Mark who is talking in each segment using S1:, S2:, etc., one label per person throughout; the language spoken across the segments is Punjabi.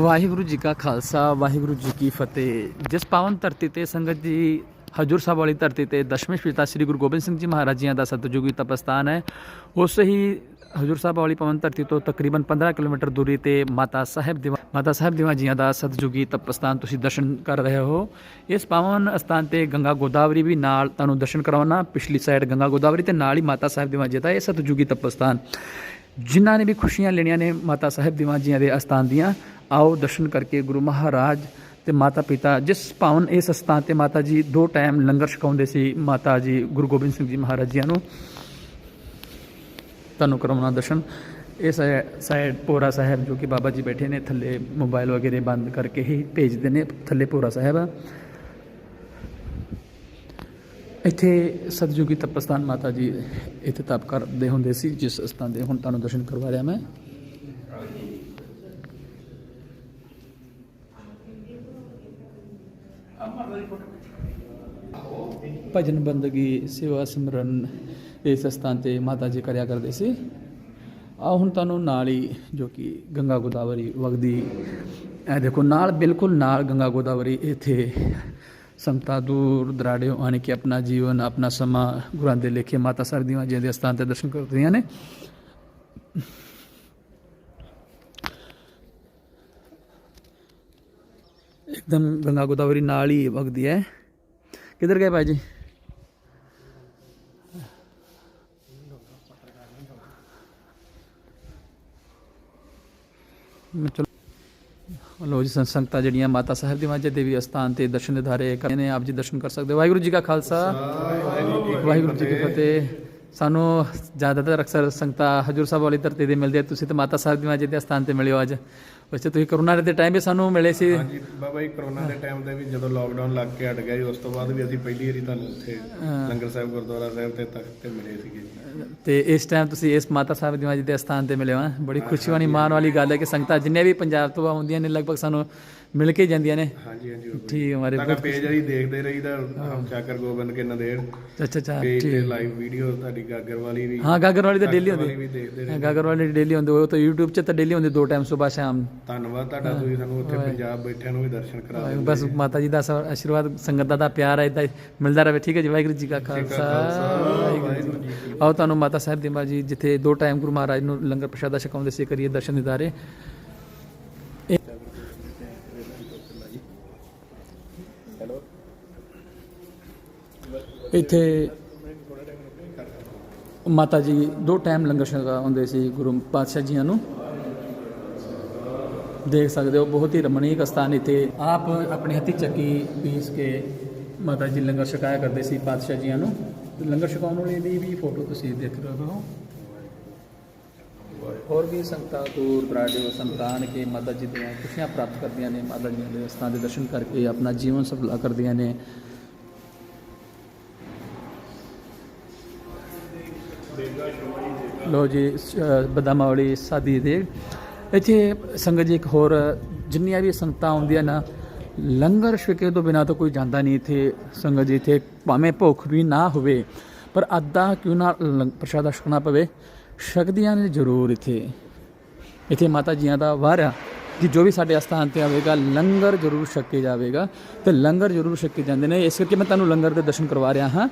S1: ਵਾਹਿਗੁਰੂ ਜੀ ਕਾ ਖਾਲਸਾ, ਵਾਹਿਗੁਰੂ ਜੀ ਕੀ ਫਤਿਹ। ਜਿਸ ਪਾਵਨ ਧਰਤੀ ਤੇ ਸੰਗਤ ਜੀ, ਹਜੂਰ ਸਾਹਿਬ ਵਾਲੀ ਧਰਤੀ ਤੇ ਦਸ਼ਮੇਂ ਪਿਤਾ ਸ੍ਰੀ ਗੁਰੂ ਗੋਬਿੰਦ ਸਿੰਘ ਜੀ ਮਹਾਰਾਜ ਜੀਆਂ ਦਾ ਸਤਜੁਗੀ ਤਪਸਥਾਨ ਹੈ, ਉਸ ਹੀ ਹਜੂਰ ਸਾਹਿਬ ਵਾਲੀ ਪਾਵਨ ਧਰਤੀ ਤੋਂ ਤਕਰੀਬਨ 15 ਕਿਲੋਮੀਟਰ ਦੂਰੀ ਤੇ ਮਾਤਾ ਸਾਹਿਬ ਦੀਵਾ, ਮਾਤਾ ਸਾਹਿਬ ਦੀਵਾ ਜੀਆਂ ਦਾ ਸਤਜੁਗੀ ਤਪਸਥਾਨ ਤੁਸੀਂ ਦਰਸ਼ਨ ਕਰ ਰਹੇ ਹੋ। ਇਸ ਪਾਵਨ ਸਥਾਨ ਤੇ ਗੰਗਾ ਗੋਦਾਵਰੀ ਵੀ ਨਾਲ ਤੁਹਾਨੂੰ ਦਰਸ਼ਨ ਕਰਾਉਣਾ, ਪਿਛਲੀ ਸਾਈਡ ਗੰਗਾ ਗੋਦਾਵਰੀ ਤੇ ਨਾਲ ਹੀ ਮਾਤਾ ਸਾਹਿਬ ਦੀਵਾ ਜੀ ਦਾ ਇਹ ਸਤਜੁਗੀ ਤਪਸਥਾਨ। ਜਿਨ੍ਹਾਂ ਨੇ ਵੀ ਖੁਸ਼ੀਆਂ ਲੈਣੀਆਂ ਨੇ ਮਾਤਾ ਸਾਹਿਬ ਦੀਵਾਂ ਜੀਆਂ ਦੇ ਅਸਥਾਨ ਦੀਆਂ, ਆਓ ਦਰਸ਼ਨ ਕਰਕੇ ਗੁਰੂ ਮਹਾਰਾਜ ਤੇ ਮਾਤਾ ਪਿਤਾ, ਜਿਸ ਭਾਵਨ ਇਸ ਅਸਥਾਨ ਤੇ ਮਾਤਾ ਜੀ ਦੋ ਟਾਈਮ ਲੰਗਰ ਛਕਾਉਂਦੇ ਸੀ ਮਾਤਾ ਜੀ, ਗੁਰੂ ਗੋਬਿੰਦ ਸਿੰਘ ਜੀ ਮਹਾਰਾਜ ਜੀਆਂ ਨੂੰ। ਤੁਹਾਨੂੰ ਕਰਵਾਉਣਾ ਦਰਸ਼ਨ। ਇਹ ਸਾਈਡ ਪੋਰਾ ਸਾਹਿਬ ਜੋ ਕਿ ਬਾਬਾ ਜੀ ਬੈਠੇ ਨੇ, ਥੱਲੇ ਮੋਬਾਈਲ ਵਗੈਰੇ ਬੰਦ ਕਰਕੇ ਹੀ ਭੇਜਦੇ ਨੇ, ਥੱਲੇ ਪੋਰਾ ਸਾਹਿਬ। ਇੱਥੇ ਸਤਜੁਗੀ ਤਪਸਥਾਨ ਮਾਤਾ ਜੀ ਇੱਥੇ ਤਪ ਕਰਦੇ ਹੁੰਦੇ ਸੀ, ਜਿਸ ਸਥਾਨ ਦੇ ਹੁਣ ਤੁਹਾਨੂੰ ਦਰਸ਼ਨ ਕਰਵਾ ਰਿਹਾ ਮੈਂ। ਭਜਨ ਬੰਦਗੀ, ਸੇਵਾ ਸਿਮਰਨ, ਇਸ ਸਥਾਨ ਤੇ ਮਾਤਾ ਜੀ ਕਰਿਆ ਕਰਦੇ ਸੀ। ਆ ਹੁਣ ਤੁਹਾਨੂੰ ਨਾਲ ਹੀ ਜੋ ਕਿ ਗੰਗਾ ਗੋਦਾਵਰੀ ਵਗਦੀ, ਇਹ ਦੇਖੋ, ਨਾਲ ਬਿਲਕੁਲ ਨਾਲ ਗੰਗਾ ਗੋਦਾਵਰੀ ਇੱਥੇ ਸੰਗਤਾਂ ਦੂਰ ਦਰਾੜਿਓਂ ਆਣ ਕੇ ਆਪਣਾ ਜੀਵਨ, ਆਪਣਾ ਸਮਾਂ ਗੁਰਾਂ ਦੇ ਲੇਖੇ ਮਾਤਾ ਸਰਦੀਆਂ ਜੀ ਦੇ ਸਥਾਨ ਤੇ ਦਰਸ਼ਨ ਕਰਦੀਆਂ ਨੇ। ਇੱਕਦਮ ਗੰਗਾ ਗੋਦਾਵਰੀ ਨਾਲ ਹੀ ਵਗਦੀ ਹੈ। ਕਿੱਧਰ ਗਏ ਭਾਈ ਜੀ ਮੈਂ ਚਲੋ ਲੋ ਜੀ ਸੰਤ- ਸੰਗਤਾਂ ਜਿਹੜੀਆਂ ਮਾਤਾ ਸਾਹਿਬ ਦੀ ਮਾਝੇ ਦੇਵੀ ਅਸਥਾਨ ਤੇ ਦਰਸ਼ਨ ਦਿਦਾਰੇ ਕਰਦੇ ਨੇ ਆਪ ਜੀ ਦਰਸ਼ਨ ਕਰ ਸਕਦੇ ਵਾਹਿਗੁਰੂ ਜੀ ਕਾ ਖਾਲਸਾ। ਵਾਹਿਗੁਰੂ ਜੀ ਕੀ ਫਤਿਹ। ਸਾਨੂੰ ਜ਼ਿਆਦਾਤਰ ਅਕਸਰ ਸੰਗਤਾਂ ਹਜੂਰ ਸਾਹਿਬ ਵਾਲੀ ਧਰਤੀ ਦੇ ਮਿਲਦੇ ਤੁਸੀਂ ਤਾਂ ਮਾਤਾ ਸਾਹਿਬ ਦੀ ਮਾਝੇ ਦੇ ਅਸਥਾਨ ਤੇ ਮਿਲਿਓ ਅੱਜ। ਵੈਸੇ ਤੁਸੀਂ ਕਰੋਨਾ ਦੇ ਟਾਈਮ ਵੀ ਸਾਨੂੰ ਮਿਲੇ ਸੀ।
S2: ਹਾਂਜੀ ਬਾਬਾ ਜੀ ਕਰੋਨਾ ਦੇ ਟਾਈਮ ਤੇ ਵੀ ਜਦੋਂ ਲਾਕਡਾਊਨ ਲੱਗ ਕੇ ਹਟ ਗਿਆ ਜੀ ਉਸ ਤੋਂ ਬਾਅਦ ਵੀ ਅਸੀਂ ਪਹਿਲੀ ਵਾਰੀ ਤੁਹਾਨੂੰ ਉੱਥੇ ਲੰਗਰ ਸਾਹਿਬ ਗੁਰਦੁਆਰਾ ਸਾਹਿਬ ਤੇ ਤਖਤ ਤੇ ਮਿਲੇ ਸੀਗੇ। ਜੀ
S1: ਤੇ ਇਸ ਟਾਈਮ ਤੁਸੀਂ ਇਸ ਮਾਤਾ ਸਾਹਿਬ ਦੀ ਮਾਜੀ ਦੇ ਸਥਾਨ ਤੇ ਮਿਲੇ ਹੋ ਹੈਂ। ਬੜੀ ਖੁਸ਼ੀ ਵਾਲੀ ਮਾਣ ਵਾਲੀ ਗੱਲ ਹੈ ਕਿ ਸੰਗਤਾਂ ਜਿੰਨੇ ਵੀ ਪੰਜਾਬ ਤੋਂ ਆਉਂਦੀਆਂ ਨੇ ਲਗਭਗ ਸਾਨੂੰ ਮਿਲ ਕੇ ਜਾਂਦੀਆਂ ਨੇ।
S2: ਹਾਂਜੀ ਹਾਂਜੀ ਬਾਬਾ ਜੀ।
S1: ਠੀਕ ਹਮਾਰੇ
S2: ਤੁਹਾਡਾ ਪੇਜ ਅਸੀਂ ਦੇਖਦੇ ਰਹੀਦਾ। ਹਮ ਚਾਕਰ ਗੋਬਿੰਦ ਕੇ ਨਦੇੜ
S1: ਅੱਛਾ ਅੱਛਾ
S2: ਪੇਜ ਤੇ ਲਾਈਵ ਵੀਡੀਓ ਤੁਹਾਡੀ ਗਾਗਰ ਵਾਲੀ ਵੀ
S1: ਹਾਂ ਗਾਗਰ ਵਾਲੀ ਤਾਂ ਡੇਲੀ
S2: ਵਾਲੀ
S1: ਹੁੰਦੀ।
S2: ਵੀ ਦੇਖਦੇ ਰਹੇ
S1: ਹਾਂ ਗਾਗਰ ਵਾਲੀ ਡੇਲੀ ਹੁੰਦੀ। ਉਹ ਤਾਂ YouTube 'ਚ ਤਾਂ ਡੇਲੀ ਹੁੰਦੀ ਦੋ ਟਾਈਮ ਸਵੇਰ ਸ਼ਾਮ।
S2: ਧੰਨਵਾਦ ਤੁਹਾਡਾ ਤੁਸੀਂ ਸਾਨੂੰ ਉੱਥੇ ਪੰਜਾਬ ਬੈਠਿਆਂ ਨੂੰ ਵੀ ਦਰਸ਼ਨ ਕਰਾ ਦਿਓ
S1: ਬਸ ਮਾਤਾ ਜੀ ਦਾ ਸ- ਆਸ਼ੀਰਵਾਦ ਸੰਗਤ ਦਾ ਪਿਆਰ ਹੈ ਇਦਾਂ ਮਿਲਦਾ ਰਹੇ। ਠੀਕ ਹੈ ਜੀ ਵਾਹਿਗੁਰੂ ਜੀ ਕਾ ਖਾਲਸਾ। ਵਾਹਿਗੁਰੂ ਜੀ ਆਓ ਤੁਹਾਨੂੰ ਮਾਤਾ ਸਾਹਿਬ ਦੀ ਜੀ ਜਿੱਥੇ ਦੋ ਟਾਈਮ ਗੁਰੂ ਮਹਾਰਾਜ ਨੂੰ ਲੰਗਰ ਪ੍ਰਸ਼ਾਦਾ ਛਕਾਉਂਦੇ ਸੀ ਕਰੀਏ ਦਰਸ਼ਨ ਦਿਦਾਰੇ ਇੱਥੇ ਮਾਤਾ ਜੀ ਦੋ ਟਾਈਮ ਲੰਗਰ ਛਕਾਉਂਦੇ ਸੀ ਗੁਰੂ ਪਾਤਸ਼ਾਹ ਜੀਆਂ ਨੂੰ। ਦੇਖ ਸਕਦੇ ਹੋ, ਬਹੁਤ ਹੀ ਰਮਣੀਕ ਸਥਾਨ ਇੱਥੇ। ਆਪ ਆਪਣੀ ਹੱਥੀ ਚੱਕੀ ਪੀਸ ਕੇ ਮਾਤਾ ਜੀ ਲੰਗਰ ਛਕਾਇਆ ਕਰਦੇ ਸੀ ਪਾਤਸ਼ਾਹ ਜੀਆਂ ਨੂੰ। ਲੰਗਰ ਛਕਾਉਣ ਵਾਲੀ ਦੀ ਵੀ ਫੋਟੋ ਤੁਸੀਂ ਦੇਖ ਰਹੇ ਹੋ। ਹੋਰ ਵੀ ਸੰਗਤਾਂ ਦੂਰ ਦਰਾਡੇ ਸੰਤਾਨ ਕੇ ਮਾਤਾ ਜੀ ਦੀਆਂ ਖੁਸ਼ੀਆਂ ਪ੍ਰਾਪਤ ਕਰਦੀਆਂ ਨੇ ਮਾਤਾ ਜੀ ਦੇ ਸਥਾਨ ਦੇ ਦਰਸ਼ਨ ਕਰਕੇ ਆਪਣਾ ਜੀਵਨ ਸਫਲਾ ਕਰਦੀਆਂ ਨੇ। ਲੋ ਜੀ ਅ, ਬਦਾਮਾਂ ਵਾਲੀ ਸਾਦੀ ਦੇ। ਇੱਥੇ ਸੰਗਤ ਜੀ ਇੱਕ ਹੋਰ ਜਿੰਨੀਆਂ ਵੀ ਸੰਗਤਾਂ ਆਉਂਦੀਆਂ ਨਾ ਲੰਗਰ ਛਕੇ ਤੋਂ ਬਿਨਾ ਤਾਂ ਕੋਈ ਜਾਂਦਾ ਨਹੀਂ ਇੱਥੇ, ਸੰਗਤ ਜੀ ਇੱਥੇ, ਭਾਵੇਂ ਭੁੱਖ ਵੀ ਨਾ ਹੋਵੇ, ਪਰ ਅੱਧਾ ਕਿਉਂ ਨਾ ਲੰਗ- ਪ੍ਰਸ਼ਾਦਾ ਛਕਣਾ ਪਵੇ, ਛਕਦੀਆਂ ਨੇ ਜ਼ਰੂਰ ਇੱਥੇ। ਇੱਥੇ ਮਾਤਾ ਜੀਆਂ ਦਾ ਵਾਰਿਆ ਕਿ ਜੋ ਵੀ ਸਾਡੇ ਅਸਥਾਨ ਤੇ ਆਵੇਗਾ, ਲੰਗਰ ਜ਼ਰੂਰ ਛਕੇ ਜਾਵੇਗਾ ਤੇ ਲੰਗਰ ਜ਼ਰੂਰ ਛਕੇ ਜਾਂਦੇ ਨੇ। ਇਸ ਕਰਕੇ ਮੈਂ ਤੁਹਾਨੂੰ ਲੰਗਰ ਦੇ ਦਰਸ਼ਨ ਕਰਵਾ ਰਿਹਾ ਹਾਂ।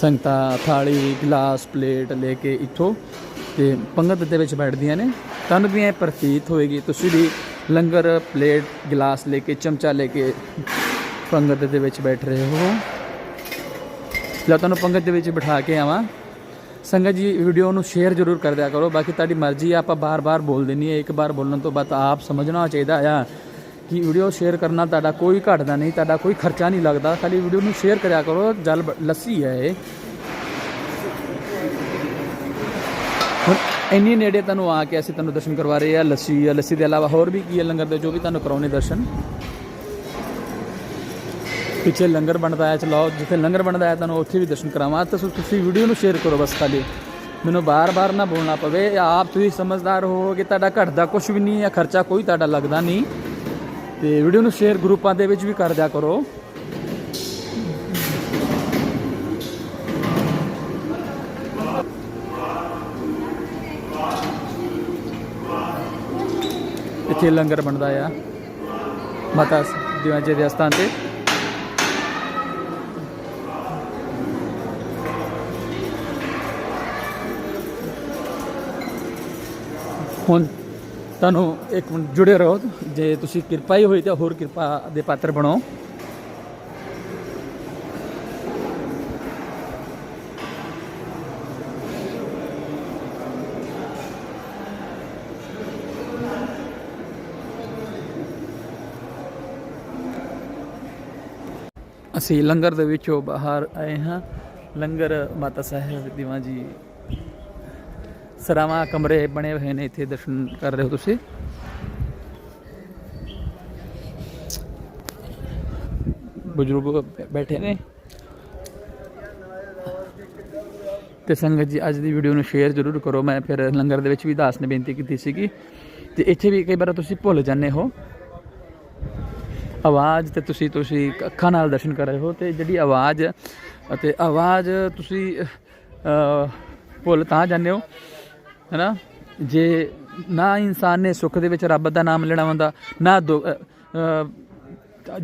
S1: ਸੰਗਤਾਂ, ਥਾਲੀ, ਗਲਾਸ, ਪਲੇਟ ਲੈ ਕੇ ਇੱਥੋਂ ਤੇ ਪੰਗਤ ਦੇ ਵਿੱਚ ਬੈਠਦੀਆਂ ਨੇ। ਤੁਹਾਨੂੰ ਵੀ ਇਹ ਪ੍ਰਤੀਤ ਹੋਏਗੀ, ਤੁਸੀਂ ਵੀ ਲੰਗਰ ਪਲੇਟ, ਗਲਾਸ ਲੈ ਕੇ, ਚਮਚਾ ਲੈ ਕੇ ਪੰਗਤ ਦੇ ਵਿੱਚ ਬੈਠ ਰਹੇ ਹੋ। ਜਾਂ ਤੁਹਾਨੂੰ ਪੰਗਤ ਦੇ ਵਿੱਚ ਬਿਠਾ ਕੇ ਆਵਾਂ। ਸੰਗਤ ਜੀ ਵੀਡੀਓ ਨੂੰ ਸ਼ੇਅਰ ਜ਼ਰੂਰ ਕਰ ਦਿਆ ਕਰੋ। ਬਾਕੀ ਤੁਹਾਡੀ ਮਰਜ਼ੀ ਆ, ਆਪਾਂ ਬਾਰ-ਬਾਰ ਬੋਲ ਦੇਣੀ ਹੈ। ਇੱਕ ਵਾਰ ਬੋਲਣ ਤੋਂ ਬਾਅਦ ਆਪ ਸਮਝਣਾ ਚਾਹੀਦਾ ਆ ਕਿ ਵੀਡੀਓ ਸ਼ੇਅਰ ਕਰਨਾ ਤੁਹਾਡਾ ਕੋਈ ਘਟਦਾ ਨਹੀਂ, ਤੁਹਾਡਾ ਕੋਈ ਖਰਚਾ ਨਹੀਂ ਲੱਗਦਾ। ਖਾਲੀ ਵੀਡੀਓ ਨੂੰ ਸ਼ੇਅਰ ਕਰਿਆ ਕਰੋ, ਜਲ ਲੱਸੀ ਹੈ ਇਹ। ਹੁਣ ਇੰਨੀ ਨੇੜੇ ਤੁਹਾਨੂੰ ਆ ਕੇ ਅਸੀਂ ਤੁਹਾਨੂੰ ਦਰਸ਼ਨ ਕਰਵਾ ਰਹੇ ਆ ਲੱਸੀ ਆ, ਲੱਸੀ ਦੇ ਇਲਾਵਾ ਹੋਰ ਵੀ ਕੀ ਹੈ ਲੰਗਰ ਦੇ, ਜੋ ਵੀ ਤੁਹਾਨੂੰ ਕਰਾਉਣੇ ਦਰਸ਼ਨ। ਪਿੱਛੇ ਲੰਗਰ ਬਣਦਾ ਹੈ ਚਲਾਓ ਜਿੱਥੇ ਲੰਗਰ ਬਣਦਾ ਹੈ ਤੁਹਾਨੂੰ ਉੱਥੇ ਵੀ ਦਰਸ਼ਨ ਕਰਾਵਾਂ। ਤਾਂ ਤੁਸੀਂ- ਤੁਸੀਂ ਵੀਡੀਓ ਨੂੰ ਸ਼ੇਅਰ ਕਰੋ ਬਸ ਖਾਲੀ। ਮੈਨੂੰ ਬਾਰ-ਬਾਰ ਨਾ ਬੋਲਣਾ ਪਵੇ। ਆਪ ਤੁਸੀਂ ਸਮਝਦਾਰ ਹੋ ਕਿ ਤੁਹਾਡਾ ਘਟਦਾ ਕੁਝ ਵੀ ਨਹੀਂ ਹੈ, ਖਰਚਾ ਕੋਈ ਤੁਹਾਡਾ ਲੱਗਦਾ ਨਹੀਂ। ਤੇ ਵੀਡੀਓ ਨੂੰ ਸ਼ੇਅਰ ਗਰੁੱਪਾਂ ਦੇ ਵਿੱਚ ਵੀ ਕਰ ਦਿਆ ਕਰੋ। ਇੱਥੇ ਲੰਗਰ ਬਣਦਾ ਆ। ਮਾਤਾ ਦਿਵਾਂ ਜੀ ਦੇ ਅਸਥਾਨ ਤੇ। ਹੁਣ ਤੁਹਾਨੂੰ ਇੱਕ ਮਿੰਟ ਜੁੜੇ ਰਹੋ। ਜੇ ਤੁਸੀਂ ਕਿਰਪਾ ਹੀ ਹੋਈ ਤਾਂ ਹੋਰ ਕਿਰਪਾ ਦੇ ਪਾਤਰ ਬਣੋ। ਅਸੀਂ ਲੰਗਰ ਦੇ ਵਿੱਚੋਂ ਬਾਹਰ ਆਏ ਹਾਂ। ਲੰਗਰ ਮਾਤਾ ਸਾਹਿਬ ਦੀਵਾਂ ਜੀ ਸਰਾਵਾਂ ਕਮਰੇ ਬਣੇ ਹੋਏ ਨੇ, ਇੱਥੇ ਦਰਸ਼ਨ ਕਰ ਰਹੇ ਹੋ ਤੁਸੀਂ। ਬਜ਼ੁਰਗ ਬੈਠੇ ਨੇ। ਤੇ ਸੰਗਤ ਜੀ, ਅੱਜ ਦੀ ਵੀਡੀਓ ਨੂੰ ਸ਼ੇਅਰ ਜ਼ਰੂਰ ਕਰੋ। ਮੈਂ ਫਿਰ ਲੰਗਰ ਦੇ ਵਿੱਚ ਵੀ ਦਾਸ ਨੇ ਬੇਨਤੀ ਕੀਤੀ ਸੀਗੀ। ਤੇ ਇੱਥੇ ਵੀ ਕਈ ਵਾਰ ਤੁਸੀਂ ਭੁੱਲ ਜਾਂਦੇ ਹੋ। ਆਵਾਜ਼ ਤੇ ਤੁਸੀਂ ਤੁਸੀਂ ਅੱਖਾਂ ਨਾਲ ਦਰਸ਼ਨ ਕਰ ਰਹੇ ਹੋ ਤੇ ਜਿਹੜੀ ਆਵਾਜ਼ ਅਤੇ ਆਵਾਜ਼ ਤੁਸੀਂ ਭੁੱਲ ਤਾਂ ਜਾਂਦੇ ਹੋ, ਹੈਨਾ? ਜੇ ਨਾ ਇਨਸਾਨ ਨੇ ਸੁੱਖ ਦੇ ਵਿੱਚ ਰੱਬ ਦਾ ਨਾਮ ਲੈਣਾ ਹੁੰਦਾ, ਨਾ ਦੁ-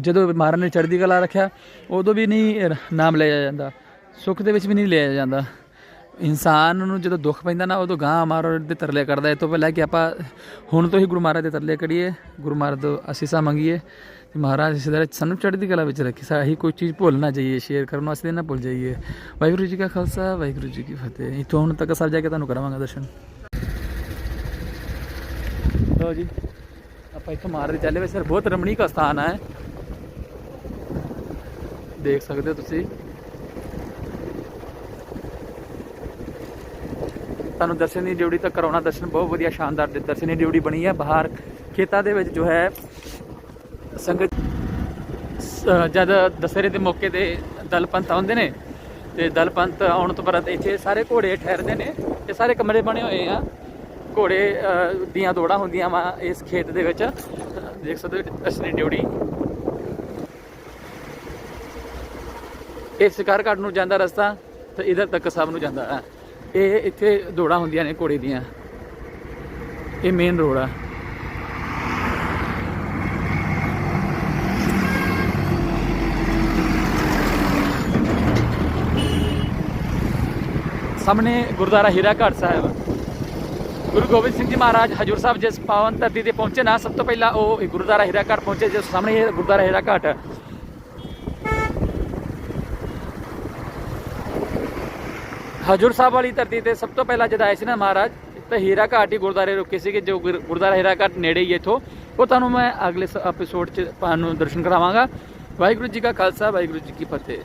S1: ਜਦੋਂ ਮਹਾਰਾਜ ਨੇ ਚੜ੍ਹਦੀ ਕਲਾ ਰੱਖਿਆ, ਉਦੋਂ ਵੀ ਨਹੀਂ ਨਾਮ ਲਿਆ ਜਾਂਦਾ। ਸੁੱਖ ਦੇ ਵਿੱਚ ਵੀ ਨਹੀਂ ਲਿਆ ਜਾਂਦਾ। ਇਨਸਾਨ ਨੂੰ ਜਦੋਂ ਦੁੱਖ ਪੈਂਦਾ ਨਾ, ਉਦੋਂ ਗਾਂ ਮਹਾਰਾਜ ਦੇ ਤਰਲੇ ਕਰਦਾ ਇਹ ਤੋਂ ਪਹਿਲਾਂ ਕਿ ਆਪਾਂ ਹੁਣ ਤੋਂ ਹੀ ਗੁਰੂ ਮਹਾਰਾਜ ਦੇ ਤਰਲੇ ਕਰੀਏ, ਗੁਰੂ ਮਹਾਰਾਜ ਤੋਂ ਅਸੀਸਾਂ ਮੰਗੀਏ। ਤੇ ਮਹਾਰਾਜ ਇਸ ਤਰ੍ਹਾਂ ਸਾਨੂੰ ਚੜ੍ਹਦੀ ਕਲਾ ਵਿੱਚ ਰੱਖੇ। ਸਾਹੀ ਕੋਈ ਚੀਜ਼ ਭੁੱਲਣਾ ਜਾਈਏ ਸ਼ੇਅਰ ਕਰਨ ਵਾਸਤੇ ਨਾ ਭੁੱਲ ਜਾਈਏ। ਵਾਹਿਗੁਰੂ ਜੀ ਕਾ ਖਾਲਸਾ, ਵਾਹਿਗੁਰੂ ਜੀ ਕੀ ਫਤਿਹ। ਇਥੋਂ ਹੁਣ ਤੱਕ ਸਰ ਜਾ ਕੇ ਤੁਹਾਨੂੰ ਕਰਾਵਾਂਗਾ ਦਰਸ਼ਨ। ਲੋ ਜੀ, ਆਪਾਂ ਇੱਥੋਂ ਮਾਰਦੇ ਚੱਲੇ ਵੇ ਸਰ, ਬਹੁਤ ਰਮਣੀਕ ਸਥਾਨ ਹੈ। ਦੇਖ ਸਕਦੇ ਹੋ ਤੁਸੀਂ। ਤੁਹਾਨੂੰ ਦਰਸ਼ਨ ਦੀ ਡਿਊਟੀ ਤੱਕ ਕਰਾਉਣਾ, ਦਰਸ਼ਨ ਬਹੁਤ ਵਧੀਆ, ਸ਼ਾਨਦਾਰ ਦਰਸ਼ਨ ਦੀ ਡਿਊਟੀ ਬਣੀ ਹੈ ਬਾਹਰ ਖੇਤਾਂ ਦੇ ਵਿੱਚ ਜੋ ਹੈ ਸੰਗਤ ਜਦ ਦਸਹਰੇ ਦੇ ਮੌਕੇ ਤੇ ਦਲ ਪੰਥ ਆਉਂਦੇ ਨੇ ਤੇ ਦਲ ਪੰਥ ਆਉਣ ਤੋਂ ਬਾਅਦ ਇੱਥੇ ਸਾਰੇ ਘੋੜੇ ਠਹਿਰਦੇ ਨੇ ਇਹ ਸਾਰੇ ਕਮਰੇ ਬਣੇ ਹੋਏ ਆ। ਘੋੜੇ ਦੀਆਂ ਦੌੜਾਂ ਹੁੰਦੀਆਂ ਵਾ ਇਸ ਖੇਤ ਦੇ ਵਿੱਚ। ਦੇਖ ਸਕਦੇ ਹੋ ਅਸਲੀ ਡਿਊਟੀ। ਇਹ ਸ਼ਿਕਾਰ ਘਾਟ ਨੂੰ ਜਾਂਦਾ ਰਸਤਾ ਤੇ ਇਧਰ ਤੱਕ ਸਭ ਨੂੰ ਜਾਂਦਾ। ਹੈ ਇਹ ਇੱਥੇ ਦੌੜਾਂ ਹੁੰਦੀਆਂ ਨੇ ਘੋੜੇ ਦੀਆਂ। ਇਹ ਮੇਨ ਰੋਡ ਆ। ਸਾਹਮਣੇ ਗੁਰਦੁਆਰਾ ਹੀਰਾ ਘਾਟ ਸਾਹਿਬ। ਗੁਰੂ ਗੋਬਿੰਦ ਸਿੰਘ ਜੀ ਮਹਾਰਾਜ ਹਜੂਰ ਸਾਹਿਬ ਜਿਸ ਪਾਵਨ ਧਰਤੀ ਤੇ ਪਹੁੰਚੇ ਨਾ, ਸਭ ਤੋਂ ਪਹਿਲਾਂ ਉਹ ਗੁਰਦੁਆਰਾ ਹੀਰਾ ਘਾਟ ਪਹੁੰਚੇ, ਜਿਸ ਸਾਹਮਣੇ ਇਹ ਗੁਰਦੁਆਰਾ ਹੀਰਾ ਘਾਟ ਹੈ ਹਜੂਰ ਸਾਹਿਬ ਵਾਲੀ ਧਰਤੀ ਤੇ ਸਭ ਤੋਂ ਪਹਿਲਾਂ ਜਦ ਆਏ ਸੀ ਨਾ ਮਹਾਰਾਜ, ਤਾਂ ਹੀਰਾ ਘਾਟ ਹੀ ਗੁਰਦੁਆਰੇ ਰੁਕੇ ਸੀਗੇ, ਜੋ ਗੁਰ- ਗੁਰਦੁਆਰਾ ਹੀਰਾ ਘਾਟ ਨੇੜੇ ਹੀ ਹੈ ਇੱਥੋਂ। ਉਹ ਤੁਹਾਨੂੰ ਮੈਂ ਅਗਲੇ ਐਪੀਸੋਡ 'ਚ ਤੁਹਾਨੂੰ ਦਰਸ਼ਨ ਕਰਾਵਾਂਗਾ। ਵਾਹਿਗੁਰੂ ਜੀ ਕਾ ਖਾਲਸਾ, ਵਾਹਿਗੁਰੂ ਜੀ ਕੀ ਫਤਿਹ।